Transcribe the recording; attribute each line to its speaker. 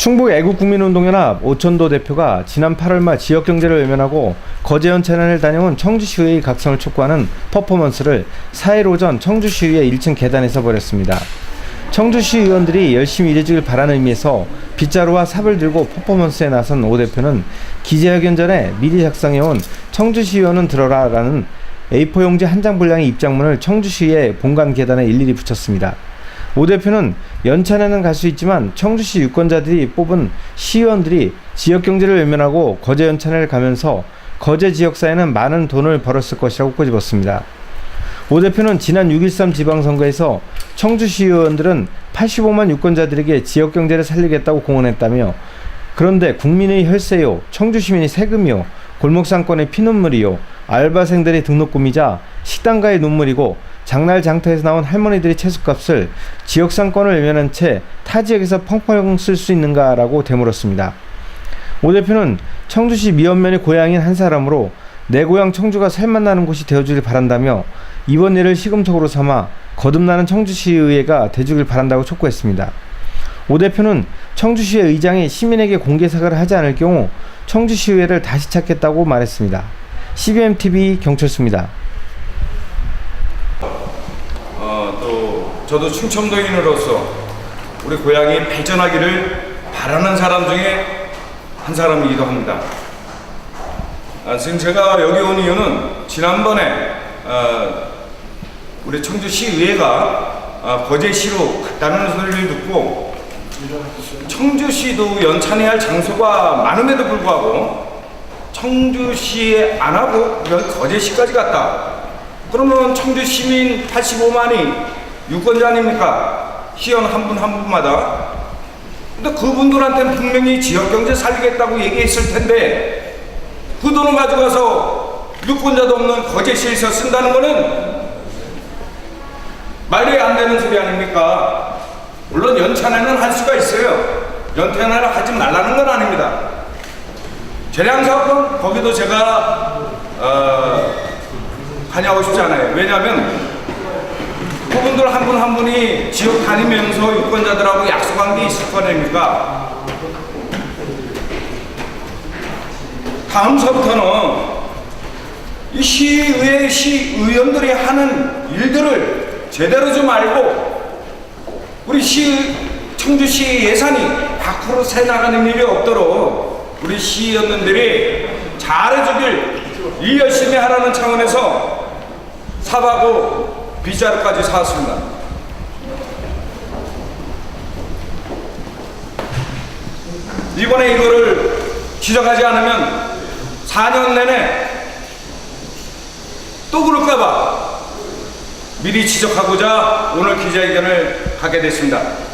Speaker 1: 충북 애국국민운동연합 오천도 대표가 지난 8월 말 지역 경제를 외면하고 거제연 채널을 다녀온 청주시의회 각성을 촉구하는 퍼포먼스를 4일 오전 청주시의회 1층 계단에서 벌였습니다. 청주 시 의원들이 열심히 일해주길 바라는 의미에서 빗자루와 삽을 들고 퍼포먼스에 나선 오 대표는 기자회견 전에 미리 작성해온 청주 시 의원은 들어라 라는 A4 용지 한 장 분량의 입장문을 청주 시의 본관 계단에 일일이 붙였습니다. 오 대표는 연찬에는 갈 수 있지만 청주시 유권자들이 뽑은 시의원들이 지역 경제를 외면하고 거제 연찬회를 가면서 거제 지역사회는 많은 돈을 벌었을 것이라고 꼬집었습니다. 오 대표는 지난 6.13 지방선거에서 청주시 의원들은 85만 유권자들에게 지역 경제를 살리겠다고 공언했다며 그런데 국민의 혈세요, 청주시민의 세금이요, 골목상권의 피눈물이요, 알바생들의 등록금이자 식당가의 눈물이고 장날 장터에서 나온 할머니들의 채소값을 지역상권을 외면한 채 타 지역에서 펑펑 쓸 수 있는가라고 되물었습니다. 오 대표는 청주시 미연면의 고향인 한 사람으로 내 고향 청주가 살맛나는 곳이 되어주길 바란다며 이번 일을 시금석으로 삼아 거듭나는 청주시의회가 돼주길 바란다고 촉구했습니다. 오 대표는 청주시의 의장이 시민에게 공개 사과를 하지 않을 경우 청주시의회를 다시 찾겠다고 말했습니다. CBM TV 경철수입니다.
Speaker 2: 어, 또 저도 충청도인으로서 우리 고향이 발전하기를 바라는 사람 중에 한 사람이기도 합니다. 아, 지금 제가 여기 온 이유는 지난번에 어, 우리 청주시의회가 어, 거제시로 갔다는 소리를 듣고 청주시도 연찬해야 할 장소가 많음에도 불구하고 청주시에 안 하고 거제시까지 갔다. 그러면 청주 시민 85만이 유권자 아닙니까? 시연 한 분 한 분마다. 근데 그분들한테는 분명히 지역 경제 살리겠다고 얘기했을 텐데 그 돈을 가져가서 유권자도 없는 거제시에서 쓴다는 거는 말이 안 되는 소리 아닙니까? 물론 연찬회는 할 수가 있어요. 연찬회를 하지 말라는 건 아닙니다. 재량 사업은 거기도 제가 어, 관여하고 싶지 않아요. 왜냐하면 그분들 한 분 한 분이 지역 다니면서 유권자들하고 약속한 게 있을 거 아닙니까? 다음 서부터는 이 시의회 시의원들이 하는 일들을 제대로 좀 알고 우리 시 청주시 예산이 밖으로 새 나가는 일이 없도록 우리 시의원들이 잘해주길 일 열심히 하라는 차원에서 사하고 빗자루까지 사왔습니다. 이번에 이거를 지적하지 않으면 4년 내내 또 그럴까봐 미리 지적하고자 오늘 기자회견을 하게 됐습니다.